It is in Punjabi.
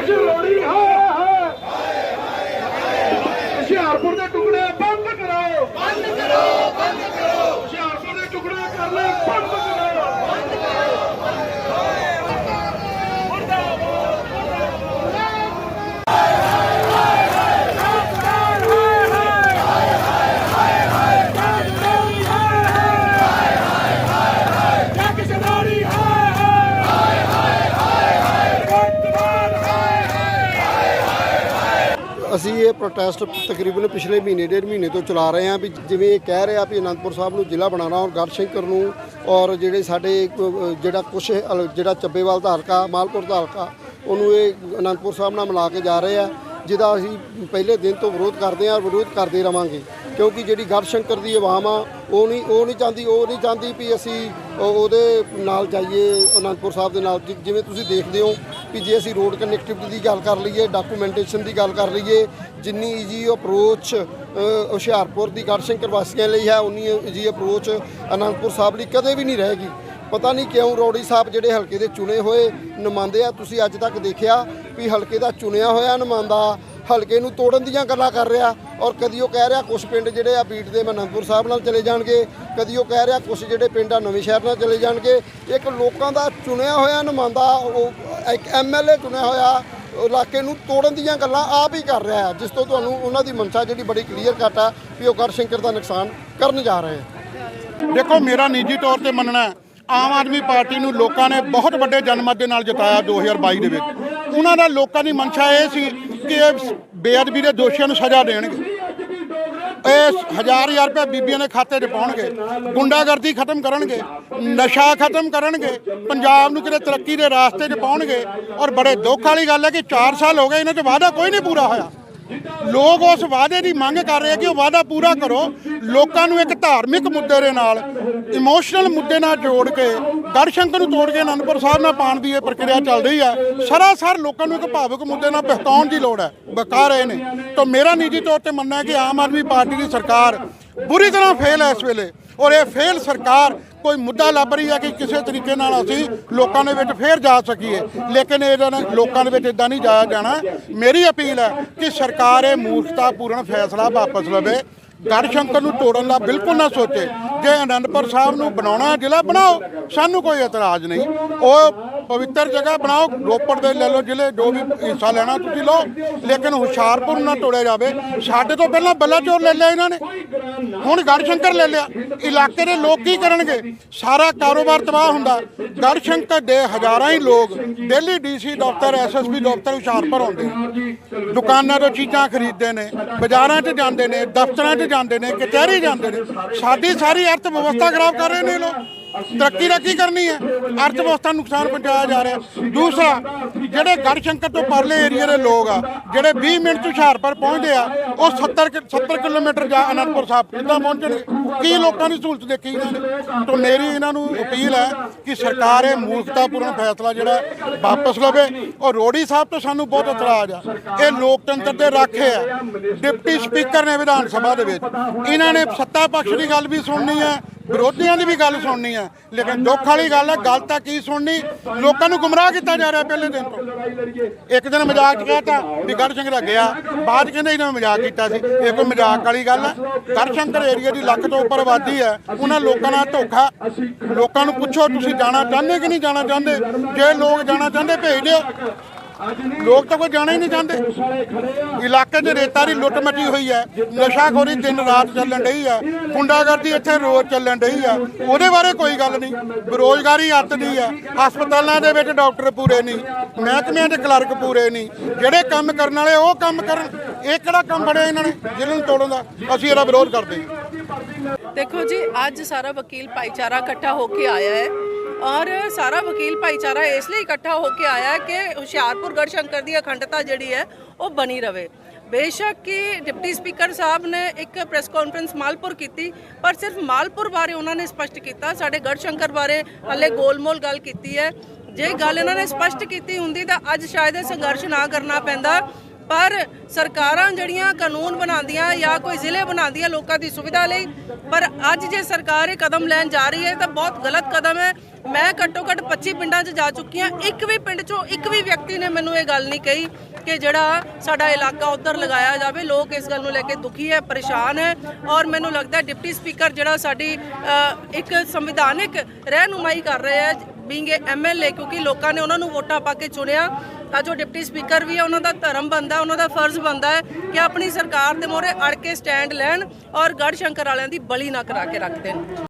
ਸੰਘਰਸ਼ ਰੋੜੀ ਹਾਏ ਹਾਏ ਹੁਸ਼ਿਆਰਪੁਰ ਦੇ ਟੁਕੜੇ ਬੰਦ ਕਰੋ ਬੰਦ ਕਰੋ ਬੰਦ ਕਰੋ ਹੁਸ਼ਿਆਰਪੁਰ ਦੇ ਟੁਕੜੇ ਕਰ ਲੈ ਬੰਦ ਕਰੋ ਜੱਗ ਜਨਾਰੀ ਹਾਏ ਹਾਏ ਹਾਏ ਹਾਏ ਹਾਏ ਅਸੀਂ ਇਹ ਪ੍ਰੋਟੈਸਟ ਤਕਰੀਬਨ ਪਿਛਲੇ ਮਹੀਨੇ, ਡੇਢ ਮਹੀਨੇ ਤੋਂ ਚਲਾ ਰਹੇ ਹਾਂ ਵੀ ਜਿਵੇਂ ਇਹ ਕਹਿ ਰਿਹਾ ਵੀ ਅਨੰਦਪੁਰ ਸਾਹਿਬ ਨੂੰ ਜ਼ਿਲ੍ਹਾ ਬਣਾਉਣਾ ਔਰ ਗੜਸ਼ੰਕਰ ਨੂੰ ਔਰ ਜਿਹੜੇ ਸਾਡੇ, ਜਿਹੜਾ ਕੁਛ, ਜਿਹੜਾ ਚੱਬੇਵਾਲ ਦਾ ਹਲਕਾ ਮਾਲਪੁਰ ਦਾ ਹਲਕਾ ਉਹਨੂੰ ਇਹ ਅਨੰਦਪੁਰ ਸਾਹਿਬ ਨਾਲ ਮਿਲਾ ਕੇ ਜਾ ਰਹੇ ਆ, ਜਿਹਦਾ ਅਸੀਂ ਪਹਿਲੇ ਦਿਨ ਤੋਂ ਵਿਰੋਧ ਕਰਦੇ ਹਾਂ ਔਰ ਵਿਰੋਧ ਕਰਦੇ ਰਵਾਂਗੇ। ਕਿਉਂਕਿ ਜਿਹੜੀ ਗੜਸ਼ੰਕਰ ਦੀ ਆਵਾਮ ਆ, ਉਹ ਨਹੀਂ ਉਹ ਨਹੀਂ ਚਾਹੁੰਦੀ, ਉਹ ਨਹੀਂ ਚਾਹੁੰਦੀ ਵੀ ਅਸੀਂ ਉਹਦੇ ਨਾਲ ਜਾਈਏ, ਅਨੰਦਪੁਰ ਸਾਹਿਬ ਦੇ ਨਾਲ, ਜਿ- ਜਿਵੇਂ ਤੁਸੀਂ ਦੇਖਦੇ ਹੋ ਵੀ ਜੇ ਅਸੀਂ ਰੋਡ ਕਨੈਕਟੀਵਿਟੀ ਦੀ ਗੱਲ ਕਰ ਲਈਏ ਡਾਕੂਮੈਂਟੇਸ਼ਨ ਦੀ ਗੱਲ ਕਰ ਲਈਏ, ਜਿੰਨੀ ਈਜੀ ਅਪਰੋਚ ਹੁਸ਼ਿਆਰਪੁਰ ਦੀ ਗੜਸ਼ੰਕਰ ਵਾਸੀਆਂ ਲਈ ਹੈ, ਉਨੀ ਈਜੀ ਅਪਰੋਚ ਅਨੰਦਪੁਰ ਸਾਹਿਬ ਲਈ ਕਦੇ ਵੀ ਨਹੀਂ ਰਹੇਗੀ। ਪਤਾ ਨਹੀਂ ਕਿਉਂ ਰੌੜੀ ਸਾਹਿਬ ਜਿਹੜੇ ਹਲਕੇ ਦੇ ਚੁਣੇ ਹੋਏ ਨੁਮਾਇੰਦੇ ਆ, ਤੁਸੀਂ ਅੱਜ ਤੱਕ ਦੇਖਿਆ ਵੀ ਹਲਕੇ ਦਾ ਚੁਣਿਆ ਹੋਇਆ ਨੁਮਾਇੰਦਾ ਹਲਕੇ ਨੂੰ ਤੋੜਨ ਦੀਆਂ ਗੱਲਾਂ ਕਰ ਰਿਹਾ ਔਰ ਕਦੀ ਉਹ ਕਹਿ ਰਿਹਾ ਕੁਝ ਪਿੰਡ ਜਿਹੜੇ ਆ ਬੀਟ ਦੇ ਅਨੰਦਪੁਰ ਸਾਹਿਬ ਨਾਲ ਚਲੇ ਜਾਣਗੇ ਕਦੀ ਉਹ ਕਹਿ ਰਿਹਾ ਕੁਝ ਜਿਹੜੇ ਪਿੰਡ ਆ ਨਵੇਂ ਸ਼ਹਿਰ ਨਾਲ ਚਲੇ ਜਾਣਗੇ। ਇੱਕ ਲੋਕਾਂ ਦਾ ਚੁਣਿਆ ਹੋਇਆ ਨੁਮਾਇੰਦਾ ਉਹ ਇੱਕ ਐਮਐਲਏ ਚੁਣਿਆ ਹੋਇਆ ਇਲਾਕੇ ਨੂੰ ਤੋੜਨ ਦੀਆਂ ਗੱਲਾਂ ਆਪ ਹੀ ਕਰ ਰਿਹਾ ਜਿਸ ਤੋਂ ਤੁਹਾਨੂੰ ਉਹਨਾਂ ਦੀ ਮਨਸ਼ਾ ਜਿਹੜੀ ਬੜੀ ਕਲੀਅਰ ਕੱਟ ਆ ਵੀ ਉਹ ਗੜਸ਼ੰਕਰ ਦਾ ਨੁਕਸਾਨ ਕਰਨ ਜਾ ਰਹੇ ਆ ਦੇਖੋ ਮੇਰਾ ਨਿੱਜੀ ਤੌਰ ਤੇ ਮੰਨਣਾ ਹੈ, ਆਮ ਆਦਮੀ ਪਾਰਟੀ ਨੂੰ ਲੋਕਾਂ ਨੇ ਬਹੁਤ ਵੱਡੇ ਜਨਮਤ ਦੇ ਨਾਲ ਜਿਤਾਇਆ 2022 ਦੇ ਵਿੱਚ। ਉਹਨਾਂ ਦਾ ਲੋਕਾਂ ਦੀ ਮਨਸ਼ਾ ਇਹ ਸੀ ਕਿ ਇਹ ਬੇਅਦਬੀ ਦੇ ਦੋਸ਼ੀਆਂ ਨੂੰ ਸਜ਼ਾ ਦੇਣਗੇ। ਇਹ ਹਜ਼ਾਰ ਹਜ਼ਾਰ ਰੁਪਏ ਬੀਬੀਆਂ ਦੇ ਖਾਤੇ 'ਚ ਪਾਉਣਗੇ, ਗੁੰਡਾਗਰਦੀ ਖਤਮ ਕਰਨਗੇ, ਨਸ਼ਾ ਖਤਮ ਕਰਨਗੇ, ਪੰਜਾਬ ਨੂੰ ਕਿਤੇ ਤਰੱਕੀ ਦੇ ਰਾਸਤੇ 'ਚ ਪਾਉਣਗੇ ਔਰ ਬੜੇ ਦੁੱਖ ਵਾਲੀ ਗੱਲ ਹੈ ਕਿ 4 ਸਾਲ ਹੋ ਗਏ, ਇਹਨਾਂ 'ਚ ਵਾਅਦਾ ਕੋਈ ਨਹੀਂ ਪੂਰਾ ਹੋਇਆ। ਲੋਕ ਉਸ ਵਾਅਦੇ ਦੀ ਮੰਗ ਕਰ ਰਹੇ ਕਿ ਉਹ ਵਾਅਦਾ ਪੂਰਾ ਕਰੋ। ਲੋਕਾਂ ਨੂੰ ਇੱਕ ਧਾਰਮਿਕ ਮੁੱਦੇ ਦੇ ਨਾਲ, ਇਮੋਸ਼ਨਲ ਮੁੱਦੇ ਨਾਲ ਜੋੜ ਕੇ, ਗੜਸ਼ੰਕਰ ਨੂੰ ਤੋੜ ਕੇ ਅਨੰਦਪੁਰ ਸਾਹਿਬ ਨਾਲ ਪਾਣ ਦੀ ਇਹ ਪ੍ਰਕਿਰਿਆ ਚੱਲ ਰਹੀ ਹੈ ਸਰਾਸਰ ਲੋਕਾਂ ਨੂੰ ਇੱਕ ਭਾਵਕ ਮੁੱਦੇ ਨਾਲ ਬਹਿਕਾਉਣ ਦੀ ਲੋੜ ਹੈ। ਬਕਾ ਰਹੇ ਨੇ। ਤਾਂ ਮੇਰਾ ਨਿੱਜੀ ਤੌਰ ਤੇ ਮੰਨਣਾ ਹੈ ਕਿ ਆਮ ਆਦਮੀ ਪਾਰਟੀ ਦੀ ਸਰਕਾਰ ਬੁਰੀ ਤਰ੍ਹਾਂ ਫੇਲ ਹੈ ਇਸ ਵੇਲੇ। ਔਰ ਇਹ ਫੇਲ ਸਰਕਾਰ ਕੋਈ ਮੁੱਦਾ ਲੱਭ ਰਹੀ ਹੈ ਕਿ ਕਿਸੇ ਤਰੀਕੇ ਨਾਲ ਅਸੀਂ ਲੋਕਾਂ ਦੇ ਵਿੱਚ ਫੇਰ ਜਾ ਸਕੀਏ। ਲੇਕਿਨ ਇਹਦਾ ਨਾ- ਲੋਕਾਂ ਦੇ ਵਿੱਚ ਇਦਾਂ ਨਹੀਂ ਜਾਇਆ ਜਾਣਾ। ਮੇਰੀ ਅਪੀਲ ਹੈ ਕਿ ਸਰਕਾਰ ਇਹ ਮੂਰਖਤਾਪੂਰਨ ਫੈਸਲਾ ਵਾਪਸ ਲਵੇ। ਗੜਸ਼ੰਕਰ ਨੂੰ ਤੋੜਨ ਦਾ ਬਿਲਕੁਲ ਨਾ ਸੋਚੇ। ਜੇ ਅਨੰਦਪੁਰ ਸਾਹਿਬ ਨੂੰ ਬਣਾਉਣਾ, ਜ਼ਿਲ੍ਹਾ ਬਣਾਓ, ਸਾਨੂੰ ਕੋਈ ਇਤਰਾਜ਼ ਨਹੀਂ। ਉਹ ਪਵਿੱਤਰ ਜਗ੍ਹਾ ਬਣਾਓ, ਰੋਪੜ ਦੇ ਲੈ ਲਓ ਜ਼ਿਲ੍ਹੇ, ਜੋ ਵੀ ਹਿੱਸਾ ਲੈਣਾ ਤੁਸੀਂ ਲਓ, ਲੇਕਿਨ ਹੁਸ਼ਿਆਰਪੁਰ ਨਾ ਤੋੜਿਆ ਜਾਵੇ। ਸਾਡੇ ਤੋਂ ਪਹਿਲਾਂ ਬੱਲਾ ਚੋਰ ਲੈ ਲਿਆ ਇਹਨਾਂ ਨੇ। ਹੁਣ ਗੜਸ਼ੰਕਰ ਲੈ ਲਿਆ। ਇਲਾਕੇ ਦੇ ਲੋਕ ਕੀ ਕਰਨਗੇ? ਸਾਰਾ ਕਾਰੋਬਾਰ ਤਬਾਹ ਹੁੰਦਾ। ਗੜਸ਼ੰਕਰ ਦੇ ਹਜ਼ਾਰਾਂ ਹੀ ਲੋਕ ਦਿੱਲੀ ਡੀਸੀ ਦਫ਼ਤਰ ਐਸਐਸਪੀ ਦਫ਼ਤਰ ਹੁਸ਼ਿਆਰਪੁਰ ਆਉਂਦੇ ਨੇ। ਦੁਕਾਨਾਂ ਤੋਂ ਚੀਜ਼ਾਂ ਖਰੀਦਦੇ ਨੇ, ਬਾਜ਼ਾਰਾਂ 'ਚ ਜਾਂਦੇ ਨੇ, ਦਫ਼ਤਰਾਂ 'ਚ ਜਾਂਦੇ ਨੇ, ਕਚਹਿਰੀ ਜਾਂਦੇ ਨੇ। ਸਾਡੀ ਸਾਰੀ ਅਰਥ ਵਿਵਸਥਾ ਖਰਾਬ ਕਰ ਰਹੇ ਨੇ ਲੋਕ। ਤਰੱਕੀ ਦਾ ਕੀ ਕਰਨੀ ਹੈ? ਅਰਥ ਵਿਵਸਥਾ ਨੁਕਸਾਨ ਪਹੁੰਚਾਇਆ ਜਾ ਰਿਹਾ ਦੂਸਰਾ, ਜਿਹੜੇ ਗੜ ਸ਼ੰਕਰ ਤੋਂ ਪਰਲੇ ਏਰੀਆ ਦੇ ਲੋਕ ਆ, ਜਿਹੜੇ 20 ਮਿੰਟ 'ਚ ਹੁਸ਼ਿਆਰਪੁਰ ਪਹੁੰਚਦੇ ਆ, ਉਹ 70 ਕਿ- 70 ਕਿਲੋਮੀਟਰ ਜਾ ਅਨੰਦਪੁਰ ਸਾਹਿਬ ਕਿੱਦਾਂ ਪਹੁੰਚਣਗੇ? ਕੀ ਲੋਕਾਂ ਦੀ ਸਹੂਲਤ ਦੇਖੀ ਇਹਨਾਂ ਨੇ ਤਾਂ ਮੇਰੀ ਇਹਨਾਂ ਨੂੰ ਅਪੀਲ ਹੈ ਕਿ ਸਰਕਾਰ ਇਹ ਮੂਰਖਤਾਪੂਰਨ ਫੈਸਲਾ ਜਿਹੜਾ ਵਾਪਸ ਲਵੇ। ਔਰ ਰੋੜੀ ਸਾਹਿਬ ਤੋਂ ਸਾਨੂੰ ਬਹੁਤ ਇਤਰਾਜ਼ ਆ। ਇਹ ਲੋਕਤੰਤਰ ਦੇ ਰਾਖੇ ਆ। ਡਿਪਟੀ ਸਪੀਕਰ ਨੇ ਵਿਧਾਨ ਸਭਾ ਦੇ ਵਿੱਚ। ਇਹਨਾਂ ਨੇ ਸੱਤਾ ਪੱਖ ਦੀ ਗੱਲ ਵੀ ਸੁਣਨੀ ਹੈ। ਵਿਰੋਧੀਆਂ ਦੀ ਵੀ ਗੱਲ ਸੁਣਨੀ ਹੈ ਲੇਕਿਨ ਦੁੱਖ ਵਾਲੀ ਗੱਲ ਹੈ ਗੱਲ ਤਾਂ ਕੀ ਸੁਣਨੀ? ਲੋਕਾਂ ਨੂੰ ਗੁੰਮਰਾਹ ਕੀਤਾ ਜਾ ਰਿਹਾ ਪਹਿਲੇ ਦਿਨ ਤੋਂ। ਇੱਕ ਦਿਨ ਮਜ਼ਾਕ ਚ ਕਹਿਤਾ ਵੀ ਗੜਸ਼ੰਕਰ ਦਾ ਗਿਆ, ਬਾਅਦ 'ਚ ਕਹਿੰਦੇ ਇਹਨਾਂ ਨੇ ਮਜ਼ਾਕ ਕੀਤਾ ਸੀ। ਇਹ ਕੋਈ ਮਜ਼ਾਕ ਵਾਲੀ ਗੱਲ ਹੈ ਗੜਸ਼ੰਕਰ ਏਰੀਆ ਦੀ ਲੱਖ ਤੋਂ ਉੱਪਰ ਆਬਾਦੀ ਹੈ ਉਹਨਾਂ ਲੋਕਾਂ ਨਾਲ ਧੋਖਾ। ਲੋਕਾਂ ਨੂੰ ਪੁੱਛੋ, ਤੁਸੀਂ ਜਾਣਾ ਚਾਹੁੰਦੇ ਕਿ ਨਹੀਂ ਜਾਣਾ ਚਾਹੁੰਦੇ? ਜੇ ਲੋਕ ਜਾਣਾ ਚਾਹੁੰਦੇ, ਭੇਜ ਦਿਓ। ਲੋਕ ਤਾਂ ਕੋਈ ਜਾਣਾ ਹੀ ਨਹੀਂ ਚਾਹੁੰਦੇ। ਇਲਾਕੇ 'ਚ ਰੇਤਾ ਦੀ ਲੁੱਟ ਮਚੀ ਹੋਈ ਹੈ। ਨਸ਼ਾਖੋਰੀ ਦਿਨ ਰਾਤ ਚੱਲਣ ਡਈ ਆ ਗੁੰਡਾਗਰਦੀ ਇੱਥੇ ਰੋਜ਼ ਚੱਲਣ ਡਈ ਆ ਉਹਦੇ ਬਾਰੇ ਕੋਈ ਗੱਲ ਨਹੀਂ। ਬੇਰੋਜ਼ਗਾਰੀ ਅੱਤ ਦੀ ਆ ਹਸਪਤਾਲਾਂ ਦੇ ਵਿੱਚ ਡਾਕਟਰ ਪੂਰੇ ਨਹੀਂ। ਮਹਿਕਮਿਆਂ ਦੇ ਕਲਰਕ ਪੂਰੇ ਨਹੀਂ। ਜਿਹੜੇ ਕੰਮ ਕਰਨ ਵਾਲੇ ਉਹ ਕੰਮ ਕਰਨ। ਇਹ ਕਿਹੜਾ ਕੰਮ ਬਣਿਆ ਇਹਨਾਂ ਨੇ? ਜਿਹਨਾਂ ਨੂੰ ਤੋੜਨ ਦਾ। ਅਸੀਂ ਇਹਦਾ ਵਿਰੋਧ ਕਰਦੇ ਹਾਂ। ਦੇਖੋ ਜੀ, ਅੱਜ ਸਾਰਾ ਵਕੀਲ ਭਾਈਚਾਰਾ ਇਕੱਠਾ ਹੋ ਕੇ ਆਇਆ ਹੈ। ਔਰ ਸਾਰਾ ਵਕੀਲ ਭਾਈਚਾਰਾ ਇਸ ਲਈ ਇਕੱਠਾ ਹੋ ਕੇ ਆਇਆ ਕਿ ਹੁਸ਼ਿਆਰਪੁਰ ਗੜਸ਼ੰਕਰ ਦੀ ਅਖੰਡਤਾ ਜਿਹੜੀ ਹੈ ਉਹ ਬਣੀ ਰਵੇ। ਬੇਸ਼ੱਕ ਕਿ ਡਿਪਟੀ ਸਪੀਕਰ ਸਾਹਿਬ ਨੇ ਇੱਕ ਪ੍ਰੈਸ ਕਾਨਫਰੰਸ ਮਾਲਪੁਰ ਕੀਤੀ, ਪਰ ਸਿਰਫ ਮਾਲਪੁਰ ਬਾਰੇ ਉਹਨਾਂ ਨੇ ਸਪਸ਼ਟ ਕੀਤਾ, ਸਾਡੇ ਗੜਸ਼ੰਕਰ ਬਾਰੇ ਹਲੇ ਗੋਲਮੋਲ ਗੱਲ ਕੀਤੀ ਹੈ। ਜੇ ਗੱਲ ਇਹਨਾਂ ਨੇ ਸਪਸ਼ਟ ਕੀਤੀ ਹੁੰਦੀ ਤਾਂ ਅੱਜ ਸ਼ਾਇਦ ਇਹ ਸੰਘਰਸ਼ ਨਾ ਕਰਨਾ ਪੈਂਦਾ। ਪਰ ਸਰਕਾਰਾਂ ਜਿਹੜੀਆਂ ਕਾਨੂੰਨ ਬਣਾਉਂਦੀਆਂ ਜਾਂ ਕੋਈ ਜ਼ਿਲ੍ਹੇ ਬਣਾਉਂਦੀਆਂ ਲੋਕਾਂ ਦੀ ਸੁਵਿਧਾ ਲਈ, ਪਰ ਅੱਜ ਜੇ ਸਰਕਾਰ ਇਹ ਕਦਮ ਲੈਣ ਜਾ ਰਹੀ ਹੈ ਤਾਂ ਬਹੁਤ ਗਲਤ ਕਦਮ ਹੈ। ਮੈਂ ਘੱਟੋ ਘੱਟ 25 ਪਿੰਡਾਂ 'ਚ ਜਾ ਚੁੱਕੀ ਹਾਂ। ਇੱਕ ਵੀ ਪਿੰਡ 'ਚੋਂ ਇੱਕ ਵੀ ਵਿਅਕਤੀ ਨੇ ਮੈਨੂੰ ਇਹ ਗੱਲ ਨਹੀਂ ਕਹੀ ਕਿ ਜਿਹੜਾ ਸਾਡਾ ਇਲਾਕਾ ਉੱਧਰ ਲਗਾਇਆ ਜਾਵੇ। ਲੋਕ ਇਸ ਗੱਲ ਨੂੰ ਲੈ ਕੇ ਦੁਖੀ ਹੈ, ਪਰੇਸ਼ਾਨ ਹੈ ਔਰ ਮੈਨੂੰ ਲੱਗਦਾ ਡਿਪਟੀ ਸਪੀਕਰ ਜਿਹੜਾ ਸਾਡੀ ਇੱਕ ਸੰਵਿਧਾਨਿਕ ਰਹਿਨੁਮਾਈ ਕਰ ਰਿਹਾ ਹੈ ਬੀਇੰਗ ਏ ਐਮਐਲਏ ਕਿਉਂਕਿ ਲੋਕਾਂ ਨੇ ਉਹਨਾਂ ਨੂੰ ਵੋਟਾਂ ਪਾ ਕੇ ਚੁਣਿਆ। ਤਾਂ ਜੋ ਡਿਪਟੀ ਸਪੀਕਰ ਵੀ ਹੈ ਉਹਨਾਂ ਦਾ ਧਰਮ ਬੰਦਾ ਉਹਨਾਂ ਦਾ ਫਰਜ਼ ਬੰਦਾ ਹੈ ਕਿ ਆਪਣੀ ਸਰਕਾਰ ਦੇ ਮੋਹਰੇ ਅੜ ਕੇ ਸਟੈਂਡ ਲੈਣ ਔਰ ਗੜ੍ਹ ਸ਼ੰਕਰ ਵਾਲਿਆਂ ਦੀ ਬਲੀ ਨਾ ਕਰਾ ਕੇ ਰੱਖ ਦੇਣ।